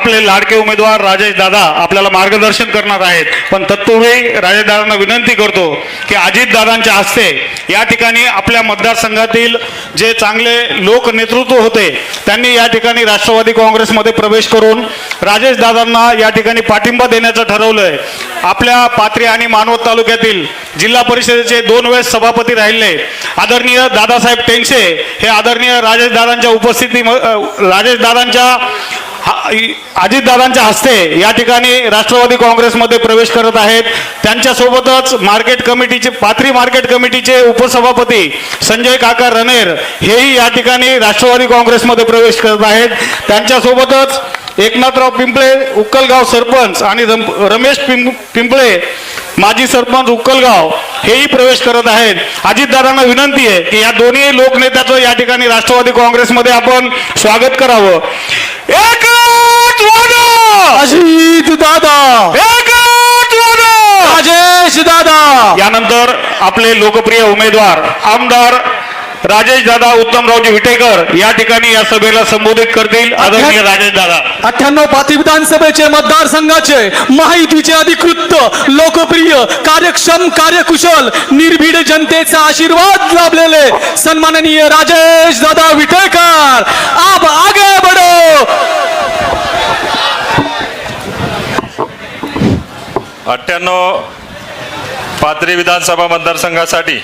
आपले लाडके उमेदवार राजेश दादा आपल्याला मार्गदर्शन करणार आहेत. पण तत्पूर्वी राजेश दादांना विनंती करतो की अजित दादांच्या हस्ते या ठिकाणी आपल्या मतदारसंघातील जे चांगले लोक नेतृत्व होते त्यांनी या ठिकाणी राष्ट्रवादी काँग्रेसमध्ये प्रवेश करून राजेश दादांना या ठिकाणी पाठिंबा देण्याचं ठरवलंय. आपल्या पात्री आणि मानवत तालुक्यातील जिल्हा परिषदेचे दोन वेळेस सभापती राहिले. आदरणीय दादासाहेब टेंगसे हे आदरणीय राजेश दादांच्या उपस्थिती राजेश अजितदादांच्या अजित दादांच्या हस्ते या ठिकाणी राष्ट्रवादी काँग्रेसमध्ये प्रवेश करत आहेत. त्यांच्यासोबतच मार्केट कमिटीचे पाथरी मार्केट कमिटीचे उपसभापती संजय काका रनेर हेही या ठिकाणी राष्ट्रवादी काँग्रेसमध्ये प्रवेश करत आहेत. त्यांच्यासोबतच एकनाथराव पिंपळे उक्कलगाव सरपंच आणि रम- रमेश पिंपळे माजी सरपंच उक्कलगाव हेही प्रवेश करत आहेत अजितदादांना विनंती आहे की या दोन्ही लोकनेत्याचं या ठिकाणी राष्ट्रवादी काँग्रेसमध्ये आपण स्वागत करावं वादा! अजित दादा! राजेश दादा यानंतर आपले लोकप्रिय उमेदवार आमदार राजेश दादा उत्तमरावजी विटेकर या ठिकाणी या सभेला संबोधित करतील. आदरणीय राजेश दादा. अठ्ठ्याण्णव पाथरी विधानसभेचे मतदारसंघाचे माहितीचे अधिकृत लोकप्रिय कार्यक्षम कार्यकुशल निर्भीड जनतेचा आशीर्वाद लाभलेले सन्माननीय राजेश दादा विटेकर. आप आगे बढो. अठ्ठ्याण्णव पाथरी विधानसभा मतदारसंघासाठी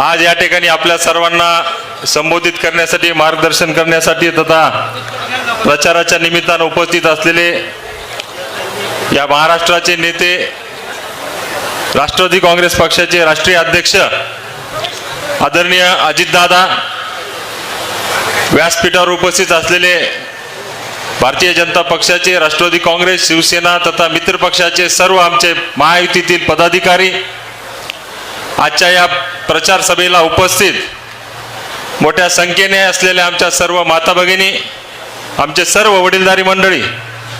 आज या ठिकाणी आपल्या सर्वांना संबोधित करण्यासाठी मार्गदर्शन करण्यासाठी तथा प्रचाराच्या निमित्तानं उपस्थित असलेले या महाराष्ट्राचे नेते राष्ट्रवादी काँग्रेस पक्षाचे राष्ट्रीय अध्यक्ष आदरणीय अजितदादा व्यासपीठावर उपस्थित असलेले भारतीय जनता पक्षाचे राष्ट्रवादी काँग्रेस शिवसेना तथा मित्र पक्षाचे सर्व आमचे महायुतीतील पदाधिकारी आजच्या या प्रचार सभेला उपस्थित मोठ्या संख्येने असलेल्या आमच्या सर्व माता भगिनी आमचे सर्व वडीलधारी मंडळी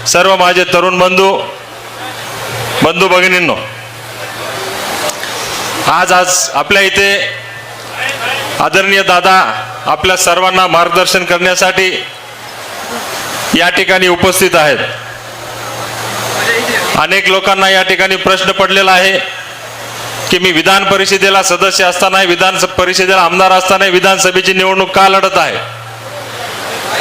सर्व माझे तरुण बंधू बंधू भगिनींनो आज आज आपल्या इथे आदरणीय दादा आपल्या सर्वांना मार्गदर्शन करण्यासाठी या ठिकाणी उपस्थित आहेत. अनेक लोकांना या ठिकाणी प्रश्न पडलेला आहे. की मी विधान परिषदेला सदस्य असतानाही विधान परिषदेला आमदार असतानाही विधानसभेची निवडणूक का लढत आहे?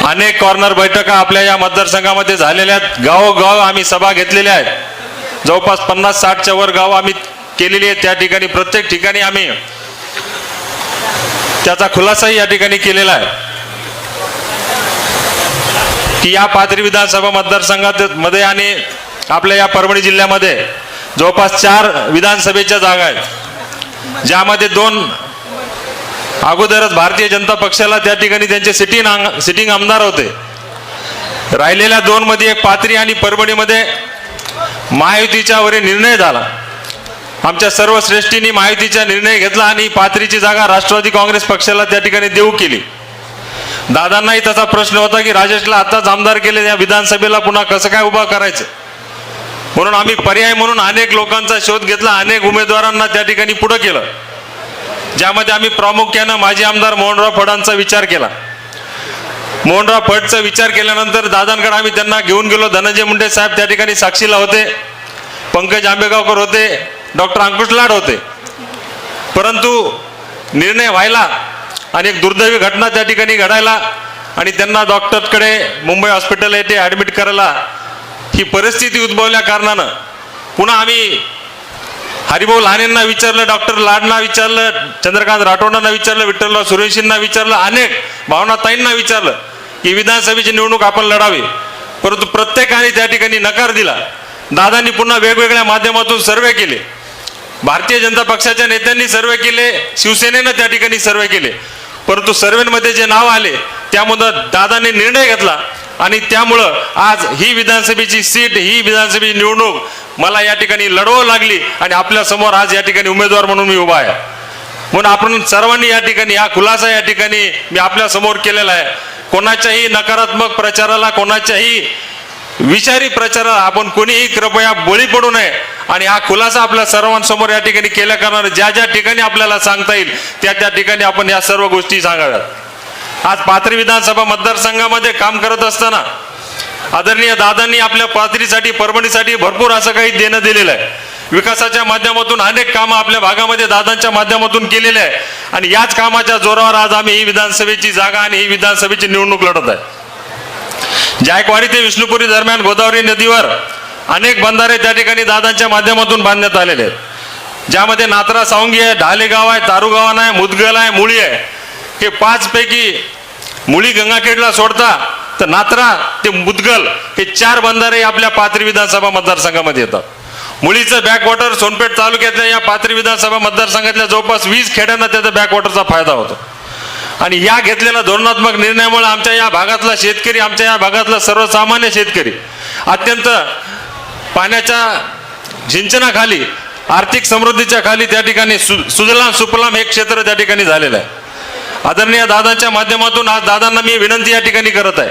अनेक कॉर्नर बैठका आपल्या या मतदारसंघामध्ये झालेल्या आहेत. गावोगाव आम्ही सभा घेतलेल्या आहेत. जवळपास पन्नास साठच्या वर गाव आम्ही केलेली आहेत. त्या ठिकाणी प्रत्येक ठिकाणी आम्ही त्याचा खुलासाही या ठिकाणी केलेला आहे. की या पाथरी विधानसभा मतदारसंघात मध्ये आणि आपल्या या परभणी जिल्ह्यामध्ये जवळपास चार विधानसभेच्या जागा आहेत. ज्यामध्ये दोन अगोदरच भारतीय जनता पक्षाला त्या ठिकाणी त्यांचे सिटिंग सिटिंग आमदार होते. राहिलेल्या दोनमध्ये एक पात्री आणि परभणीमध्ये महायुतीच्या वरील निर्णय झाला. आमच्या सर्व श्रेष्ठींनी महायुतीचा निर्णय घेतला आणि पात्रीची जागा राष्ट्रवादी काँग्रेस पक्षाला त्या ठिकाणी देऊ केली. दादांनाही त्याचा प्रश्न होता की राजेशला आताच आमदार केले या विधानसभेला पुन्हा कसं काय उभा करायचं? म्हणून आम्ही पर्याय म्हणून अनेक लोकांचा शोध घेतला अनेक उमेदवारांना त्या ठिकाणी पुढं केलं. ज्यामध्ये आम्ही प्रामुख्यानं माजी आमदार मोहनराव फडांचा विचार केला. मोहनराव फडचा विचार केल्यानंतर दादांकडे आम्ही त्यांना घेऊन गेलो. धनंजय मुंडे साहेब त्या ठिकाणी साक्षीला होते. पंकज आंबेगावकर होते. डॉक्टर अंकुश लाड होते. परंतु निर्णय व्हायला आणि एक दुर्दैवी घटना त्या ठिकाणी घडायला आणि त्यांना डॉक्टरकडे मुंबई हॉस्पिटल येथे ॲडमिट करायला ही परिस्थिती उद्भवल्या कारणानं पुन्हा आम्ही हरिभाऊ लहानेंना विचारलं डॉक्टर लाडना विचारलं चंद्रकांत राठोडांना विचारलं विठ्ठलराव सुरेशींना विचारलं अनेक भावनाताईंना विचारलं की विधानसभेची निवडणूक आपण लढावी. परंतु प्रत्येकाने त्या ठिकाणी नकार दिला. दादांनी पुन्हा वेगवेगळ्या माध्यमातून सर्वे केले. भारतीय जनता पक्षाच्या नेत्यांनी सर्वे केले शिवसेनेनं त्या ठिकाणी सर्वे केले. परंतु सर्वेमध्ये जे नाव आले त्यामुळं दादांनी निर्णय घेतला आणि त्यामुळं आज ही विधानसभेची सीट ही विधानसभेची निवडणूक मला या ठिकाणी लढवावं लागली आणि आपल्यासमोर आज या ठिकाणी उमेदवार म्हणून मी उभा आहे. म्हणून आपण सर्वांनी या ठिकाणी हा खुलासा या ठिकाणी मी आपल्यासमोर केलेला आहे. कोणाच्याही नकारात्मक प्रचाराला कोणाच्याही विचारी प्रचार आपण कोणीही कृपया बळी पडू नये. आणि हा खुलासा आपल्या सर्वांसमोर या ठिकाणी केल्या कारणाने ज्या ज्या ठिकाणी आपल्याला सांगता येईल त्या त्या ठिकाणी आपण या सर्व गोष्टी सांगाव्यात. आज पाथरी विधानसभा मतदारसंघामध्ये काम करत असताना आदरणीय दादांनी आपल्या पाथरीसाठी परभणीसाठी भरपूर असं काही देणं दिलेलं आहे. विकासाच्या माध्यमातून अनेक कामं आपल्या भागामध्ये दादांच्या माध्यमातून केलेले आहे. आणि याच कामाच्या जोरावर आज आम्ही ही विधानसभेची जागा आणि ही विधानसभेची निवडणूक लढत आहे. जायकवाडी ते विष्णुपुरी दरम्यान गोदावरी नदीवर अनेक बंधारे त्या ठिकाणी दादांच्या माध्यमातून बांधण्यात आलेले आहेत. ज्यामध्ये नात्रा सावंगी आहे ढालेगाव आहे तारुगावान आहे मुदगल आहे मुळी आहे. हे पाच पैकी मुळी गंगाखेडला सोडता तर नात्रा ते मुदगल हे चार बंधारे आपल्या पाथरी विधानसभा मतदारसंघामध्ये येतात. मुळीचं बॅकवॉटर सोनपेठ तालुक्यातल्या या पाथरी विधानसभा मतदारसंघातल्या जवळपास वीस खेड्यांना त्याचा बॅकवॉटरचा फायदा होतो. आणि या घेतलेल्या धोरणात्मक निर्णयामुळे आमच्या या भागातला शेतकरी आमच्या या भागातला सर्वसामान्य शेतकरी अत्यंत पाण्याच्या सिंचनाखाली आर्थिक समृद्धीच्या खाली त्या ठिकाणी सु सुजलाम सुफलाम हे क्षेत्र त्या ठिकाणी झालेलं आहे. आदरणीय दादांच्या माध्यमातून आज दादांना मी विनंती या ठिकाणी करत आहे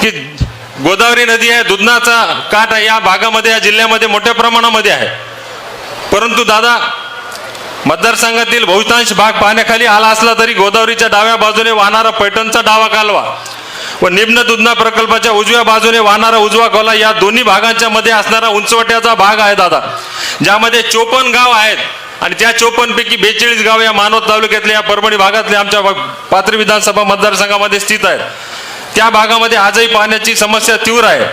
की गोदावरी नदी आहे दुधनाचा काठ आहे या भागामध्ये या जिल्ह्यामध्ये मोठ्या प्रमाणामध्ये आहे. परंतु दादा मतदारसंघातील बहुतांश भाग पाण्याखाली आला असला तरी गोदावरीच्या डाव्या बाजूने वाहणारा पैठणचा डावा कालवा व निम्न दुधना प्रकल्पाच्या उजव्या बाजूने वाहणारा उजवा कोला या दोन्ही भागांच्या मध्ये असणारा उंचवट्याचा भाग आहे दादा ज्यामध्ये चोपन्न गाव आहेत आणि त्या चोपन्न पैकी बेचाळीस गाव या मानवत तालुक्यातले या परभणी भागातले आमच्या पात्र विधानसभा मतदारसंघामध्ये स्थित आहेत. त्या भागामध्ये आजही पाण्याची समस्या तीव्र आहे.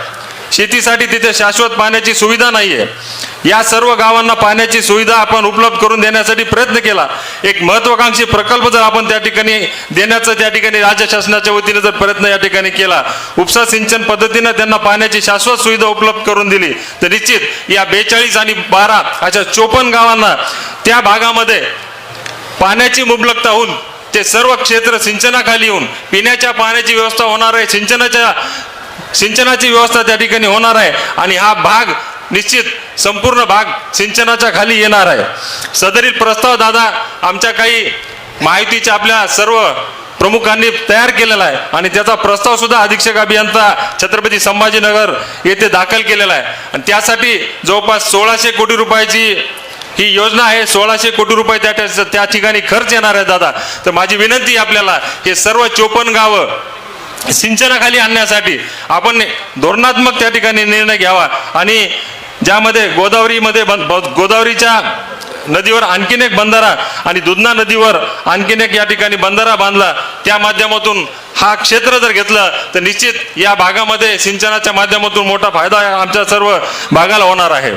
शेतीसाठी तिथे शाश्वत पाण्याची सुविधा नाही आहे या सर्व गावांना पाण्याची सुविधा आपण उपलब्ध करून देण्यासाठी प्रयत्न केला. एक महत्वाकांक्षी प्रकल्प जर आपण त्या ठिकाणी देण्याचा त्या ठिकाणी राज्य शासनाच्या वतीने जर प्रयत्न या ठिकाणी केला उपसा सिंचन पद्धतीनं त्यांना पाण्याची शाश्वत सुविधा उपलब्ध करून दिली तर निश्चित या बेचाळीस आणि बारा अशा चोपन्न गावांना त्या भागामध्ये पाण्याची मुबलकता होऊन ते सर्व क्षेत्र सिंचनाखाली येऊन पिण्याच्या पाण्याची व्यवस्था होणार आहे. सिंचनाच्या सिंचनाची व्यवस्था त्या ठिकाणी होणार आहे आणि हा भाग निश्चित संपूर्ण भाग सिंचनाच्या खाली येणार आहे. सदरील प्रस्ताव दादा आमच्या काही माहितीच्या आपल्या सर्व प्रमुखांनी तयार केलेला आहे आणि त्याचा प्रस्ताव सुद्धा अधीक्षक अभियंता छत्रपती संभाजीनगर येथे दाखल केलेला आहे. आणि त्यासाठी जवळपास सोळाशे कोटी रुपयाची ही योजना आहे. सोळाशे कोटी रुपये त्या त्या- त्या ठिकाणी खर्च येणार आहे दादा. तर माझी विनंती आपल्याला हे सर्व चोपन्न गावं सिंचनाखाली आणण्यासाठी आपण धोरणात्मक त्या ठिकाणी निर्णय घ्यावा. आणि ज्यामध्ये गोदावरीमध्ये गोदावरीच्या नदीवर आणखीन एक बंधारा आणि दुधना नदीवर आणखीन एक या ठिकाणी बंधारा बांधला त्या माध्यमातून हा क्षेत्र जर घेतलं तर निश्चित या भागामध्ये सिंचनाच्या माध्यमातून मोठा फायदा आमच्या सर्व भागाला होणार आहे.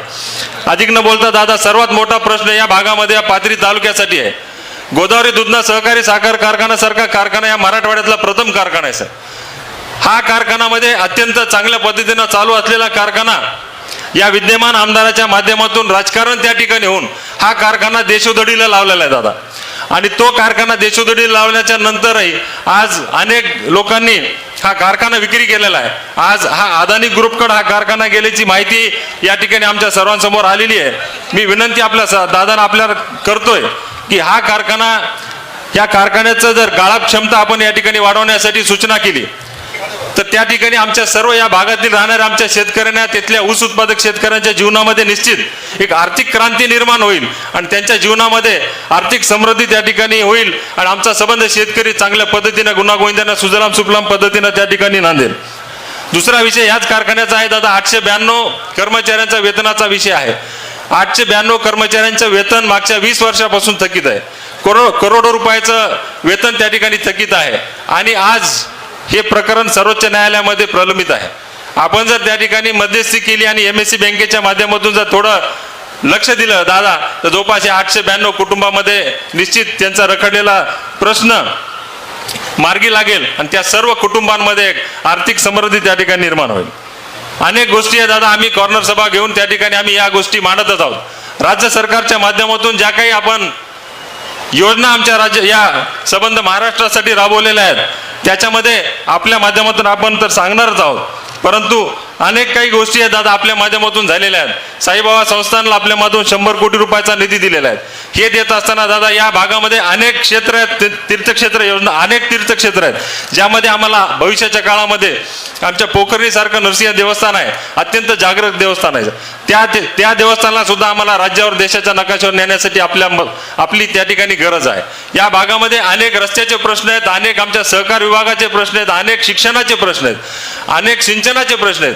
अधिक न बोलता दादा सर्वात मोठा प्रश्न या भागामध्ये या पाथरी तालुक्यासाठी आहे. गोदावरी दुधना सहकारी साखर कारखाना सारखा कारखाना या मराठवाड्यातला प्रथम कारखाना आहे सर. हा कारखानामध्ये अत्यंत चांगल्या पद्धतीनं चालू असलेला कारखाना या विद्यमान आमदाराच्या माध्यमातून राजकारण त्या ठिकाणी होऊन हा कारखाना देशोधडीला लावलेला आहे दादा. आणि तो कारखाना देशोधडीला लावल्याच्या नंतरही आज अनेक लोकांनी हा कारखाना विक्री केलेला आहे. आज हा अदानी ग्रुपकडे हा कारखाना गेल्याची माहिती या ठिकाणी आमच्या सर्वांसमोर आलेली आहे. मी विनंती आपल्या स- दादांना आपल्याला करतोय की हा कारखाना या कारखान्याचं जर गाळप क्षमता आपण या ठिकाणी वाढवण्यासाठी सूचना केली तर त्या ठिकाणी आमच्या सर्व या भागातील राहणाऱ्या आमच्या शेतकऱ्यांना तिथल्या ऊस उत्पादक शेतकऱ्यांच्या जीवनामध्ये निश्चित एक आर्थिक क्रांती निर्माण होईल आणि त्यांच्या जीवनामध्ये आर्थिक समृद्धी त्या ठिकाणी होईल आणि आमचा संबंध शेतकरी चांगल्या पद्धतीनं गुन्हा सुजलाम सुफलाम पद्धतीनं त्या ठिकाणी नांदेल दुसरा विषय ह्याच कारखान्याचा आहे दादा आठशे ब्याण्णव कर्मचाऱ्यांचा वेतनाचा विषय आहे. आठशे ब्याण्णव कर्मचाऱ्यांचं वेतन मागच्या वीस वर्षापासून थकीत आहे. करोड करोडो रुपयाचं वेतन त्या ठिकाणी थकीत आहे. आणि आज हे प्रकरण सर्वोच्च न्यायालयामध्ये प्रलंबित आहे. आपण जर त्या ठिकाणी मध्यस्थी केली आणि एम एस सी बँकेच्या माध्यमातून जर थोडं लक्ष दिलं दादा तर जवळपास या आठशे ब्याण्णव कुटुंबामध्ये निश्चित त्यांचा रखडलेला प्रश्न मार्गी लागेल आणि त्या सर्व कुटुंबांमध्ये एक आर्थिक समृद्धी त्या ठिकाणी निर्माण होईल. अनेक गोष्टी आहे दादा आम्ही कॉर्नर सभा घेऊन त्या ठिकाणी आम्ही या गोष्टी मांडतच आहोत. राज्य सरकारच्या माध्यमातून ज्या काही आपण योजना आमच्या राज्य या संबंध महाराष्ट्रासाठी राबवलेल्या आहेत त्याच्यामध्ये आपल्या माध्यमातून आपण तर सांगणारच आहोत. परंतु अनेक काही गोष्टी आहेत दादा आपल्या माध्यमातून झालेल्या आहेत. साईबाबा संस्थानला आपल्या माध्यमातून शंभर कोटी रुपयाचा निधी दिलेला आहे. हे देत असताना दादा या भागामध्ये अनेक क्षेत्र आहेत तीर्थक्षेत्र योजना अनेक तीर्थक्षेत्र आहेत ज्यामध्ये आम्हाला भविष्याच्या काळामध्ये आमच्या पोखरणीसारखं नरसिंह देवस्थान आहे अत्यंत जागृत देवस्थान आहे. त्या त्या देवस्थानाला सुद्धा आम्हाला राज्यावर देशाच्या नकाशावर नेण्यासाठी आपल्या आपली त्या ठिकाणी गरज आहे. या भागामध्ये अनेक रस्त्याचे प्रश्न आहेत अनेक आमच्या सहकार विभागाचे प्रश्न आहेत अनेक शिक्षणाचे प्रश्न आहेत अनेक सिंचनाचे प्रश्न आहेत.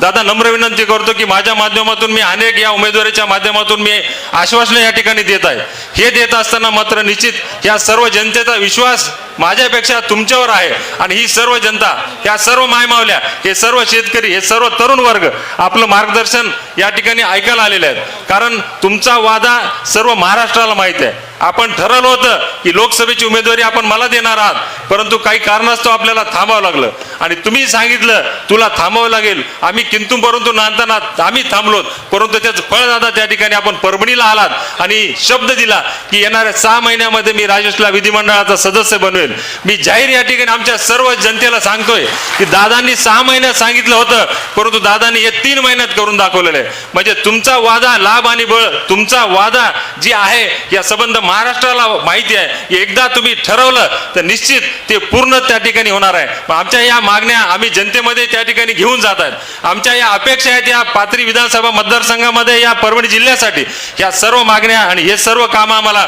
दादा नम्र विनंती करतो की माझ्या माध्यमातून मी अनेक या उमेदवारीच्या माध्यमातून मी आश्वासनं या ठिकाणी देत आहे. हे देत असताना मात्र निश्चित या सर्व जनतेचा विश्वास माझ्यापेक्षा तुमच्यावर आहे. आणि ही सर्व जनता या सर्व मायमावल्या हे सर्व शेतकरी हे सर्व तरुण वर्ग आपलं मार्गदर्शन या ठिकाणी ऐकायला आलेले आहेत. कारण तुमचा वादा सर्व महाराष्ट्राला माहीत आहे. आपण ठरवलं होतं की लोकसभेची उमेदवारी आपण मला देणार आहात. परंतु काही कारणास्तव आपल्याला थांबावं लागलं. आणि तुम्ही सांगितलं तुला थांबावं लागेल. आम्ही किंतु परंतु नांदताना आम्ही थांबलोत परंतु त्याचं फळ दादा त्या ठिकाणी आपण परभणीला आलात आणि शब्द दिला की येणाऱ्या सहा महिन्यामध्ये मी राजेशला विधिमंडळाचा सदस्य बनवेल मी जाहीर या ठिकाणी आमच्या सर्व जनतेला सांगतोय की दादांनी सहा महिन्यात सांगितलं होतं परंतु दादांनी हे तीन महिन्यात करून दाखवलेलं आहे. म्हणजे तुमचा वादा लाभ आणि बळ तुमचा वादा जी आहे या संबंध महाराष्ट्राला माहिती आहे. एकदा तुम्ही ठरवलं तर निश्चित ते पूर्ण त्या ठिकाणी होणार आहे. पण आमच्या या मागण्या आम्ही जनतेमध्ये त्या ठिकाणी घेऊन जात आहेत. आमच्या या अपेक्षा आहेत या पाथरी विधानसभा मतदारसंघामध्ये या परभणी जिल्ह्यासाठी. या सर्व मागण्या आणि हे सर्व कामं आम्हाला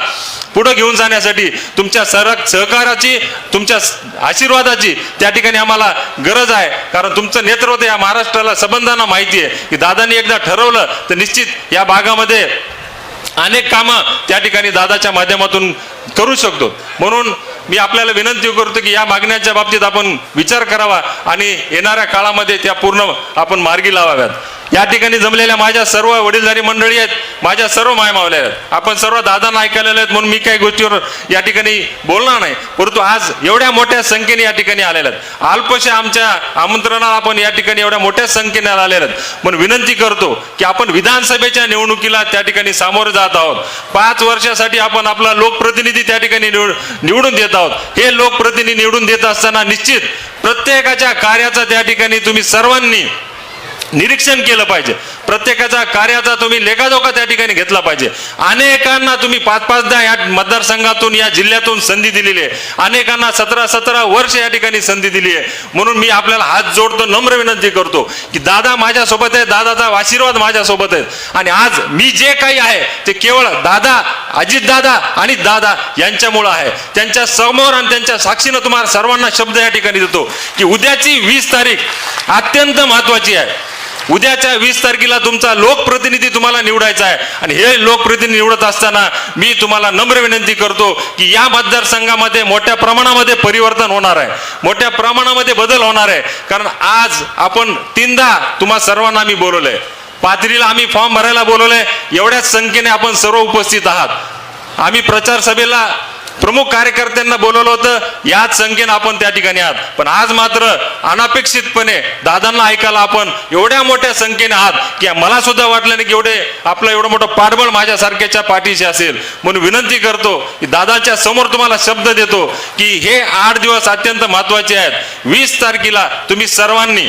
पुढे घेऊन जाण्यासाठी तुमच्या सर सहकाराची तुमच्या आशीर्वादाची त्या ठिकाणी आम्हाला गरज आहे. कारण तुमचं नेतृत्व या महाराष्ट्राला संबंधांना माहिती आहे. की दादांनी एकदा ठरवलं तर निश्चित या भागामध्ये अनेक कामं त्या ठिकाणी दादाच्या माध्यमातून करू शकतो. म्हणून मी आपल्याला विनंती करतो की या मागण्याच्या बाबतीत आपण विचार करावा आणि येणाऱ्या काळामध्ये त्या पूर्ण आपण मार्गी लावाव्यात. या ठिकाणी जमलेल्या माझ्या सर्व वडीलधारी मंडळी आहेत माझ्या सर्व मायमावल्या आहेत. आपण सर्व दादांना ऐकायला आहेत म्हणून मी काही गोष्टीवर या ठिकाणी बोलणार नाही. परंतु आज एवढ्या मोठ्या संख्येने या ठिकाणी आलेल्या आहेत. अल्पशा आमच्या आमंत्रणाला आपण या ठिकाणी एवढ्या मोठ्या संख्येने आलेल्या आहेत. म्हणून विनंती करतो की आपण विधानसभेच्या निवडणुकीला त्या ठिकाणी सामोरं जात आहोत. पाच वर्षासाठी आपण आपला लोकप्रतिनिधी त्या ठिकाणी निवडून देत आहोत. हे लोकप्रतिनिधी निवडून देत असताना निश्चित प्रत्येकाच्या कार्याचा त्या ठिकाणी तुम्ही सर्वांनी निरीक्षण केलं पाहिजे. प्रत्येकाचा कार्याचा तुम्ही लेखाजोखा त्या ठिकाणी घेतला पाहिजे. अनेकांना तुम्ही पाच पाचदा या मतदारसंघातून या जिल्ह्यातून संधी दिलेली आहे. अनेकांना सतरा सतरा वर्ष या ठिकाणी संधी दिली आहे. म्हणून मी आपल्याला हात जोडतो नम्र विनंती करतो की दादा माझ्यासोबत आहे दादाचा आशीर्वाद माझ्यासोबत आहे. आणि आज मी जे काही आहे ते केवळ दादा अजित दादा आणि दादा यांच्यामुळं आहे. त्यांच्यासमोर आणि त्यांच्या साक्षीनं तुम्हाला सर्वांना शब्द या ठिकाणी देतो की उद्याची वीस तारीख अत्यंत महत्वाची आहे. उद्याच्या वीस तारखेला तुमचा लोकप्रतिनिधी तुम्हाला निवडायचा आहे. आणि हे लोकप्रतिनिधी निवडत असताना मी तुम्हाला नम्र विनंती करतो की या मतदारसंघामध्ये मोठ्या प्रमाणामध्ये परिवर्तन होणार आहे. मोठ्या प्रमाणामध्ये बदल होणार आहे. कारण आज आपण तीनदा तुम्हा सर्वांना मी बोलवलंय. पाथरीला आम्ही फॉर्म भरायला बोलवलंय. एवढ्याच संख्येने आपण सर्व उपस्थित आहात. आम्ही प्रचार सभेला प्रमुख कार्यकर्त्यांना बोलवलं होतं याच संख्येनं आपण त्या ठिकाणी आहात. पण आज मात्र अनपेक्षितपणे दादांना ऐकायला आपण एवढ्या मोठ्या संख्येने आहात की मला सुद्धा वाटलं नाही की एवढे आपलं एवढं मोठं पाठबळ माझ्यासारख्याच्या पाठीशी असेल. म्हणून विनंती करतो की दादाच्या समोर तुम्हाला शब्द देतो की हे आठ दिवस अत्यंत महत्त्वाचे आहेत. वीस तारखेला तुम्ही सर्वांनी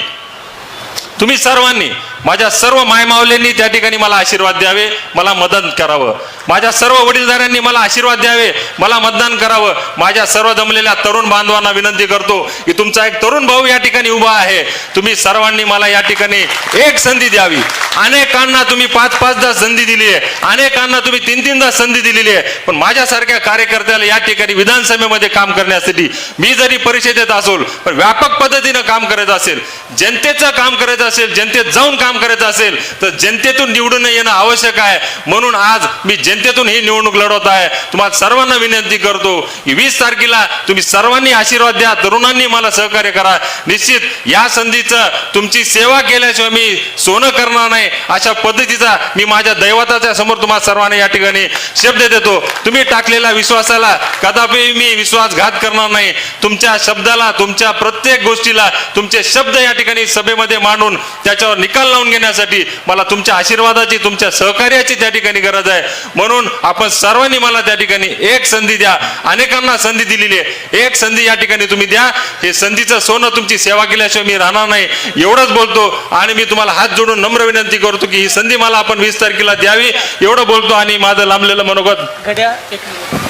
तुम्ही सर्वांनी माझ्या सर्व मायमावल्यांनी त्या ठिकाणी मला आशीर्वाद द्यावे मला मदत करावं. माझ्या सर्व वडीलधाऱ्यांनी मला आशीर्वाद द्यावे मला मतदान करावं. माझ्या सर्व जमलेल्या तरुण बांधवांना विनंती करतो की तुमचा एक तरुण भाऊ या ठिकाणी उभा आहे. तुम्ही सर्वांनी मला या ठिकाणी एक संधी द्यावी. अनेकांना तुम्ही पाच पाचदा संधी दिली आहे. अनेकांना तुम्ही तीन तीनदा संधी दिलेली आहे. पण माझ्यासारख्या कार्यकर्त्याला या ठिकाणी विधानसभेमध्ये काम करण्यासाठी मी जरी परिषदेत असोल पण व्यापक पद्धतीनं काम करत असेल जनतेचं काम करत असेल जनतेत जाऊन काम करायचं असेल तर जनतेतून निवडून येणं आवश्यक आहे. म्हणून आज मी जनतेतून ही निवडणूक लढवत आहे. तुम्हाला सर्वांना विनंती करतो की वीस तारखेला तुम्ही सर्वांनी आशीर्वाद द्या तरुणांनी मला सहकार्य करा. निश्चित या संधीचं तुमची सेवा केल्याशिवाय मी सोनं करणार नाही. अशा पद्धतीचा मी माझ्या दैवताच्या समोर तुम्हाला सर्वांना या ठिकाणी शब्द देतो. तुम्ही टाकलेल्या विश्वासाला कदापि मी विश्वासघात करणार नाही. तुमच्या शब्दाला तुमच्या प्रत्येक गोष्टीला तुमचे शब्द या ठिकाणी सभेमध्ये मांडून त्याच्यावर निकाल लावून बनवून घेण्यासाठी मला तुमच्या आशीर्वादाची तुमच्या सहकार्याची त्या ठिकाणी गरज आहे. म्हणून आपण सर्वांनी मला त्या ठिकाणी एक संधी द्या. अनेकांना संधी दिलेली आहे. एक संधी या ठिकाणी तुम्ही द्या. हे संधीचं सोनं तुमची सेवा केल्याशिवाय मी राहणार नाही. एवढंच बोलतो आणि मी तुम्हाला हात जोडून नम्र विनंती करतो की ही संधी मला आपण वीस तारखेला द्यावी. एवढं बोलतो आणि माझं लांबलेलं मनोगत.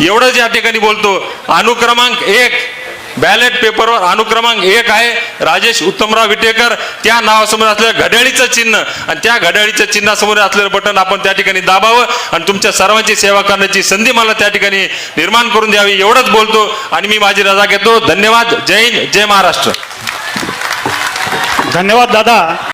एवढंच या ठिकाणी बोलतो. अनुक्रमांक एक. बॅलेट पेपरवर अनुक्रमांक एक आहे. राजेश उत्तमराव विटेकर त्या नावासमोर असलेलं घड्याळीचं चिन्ह. आणि त्या घड्याळीच्या चिन्हासमोर असलेलं बटन आपण त्या ठिकाणी दाबावं आणि तुमच्या सर्वांची सेवा करण्याची संधी मला त्या ठिकाणी निर्माण करून द्यावी एवढंच बोलतो आणि मी माझी रजा घेतो. धन्यवाद. जय हिंद. जय महाराष्ट्र. धन्यवाद दादा.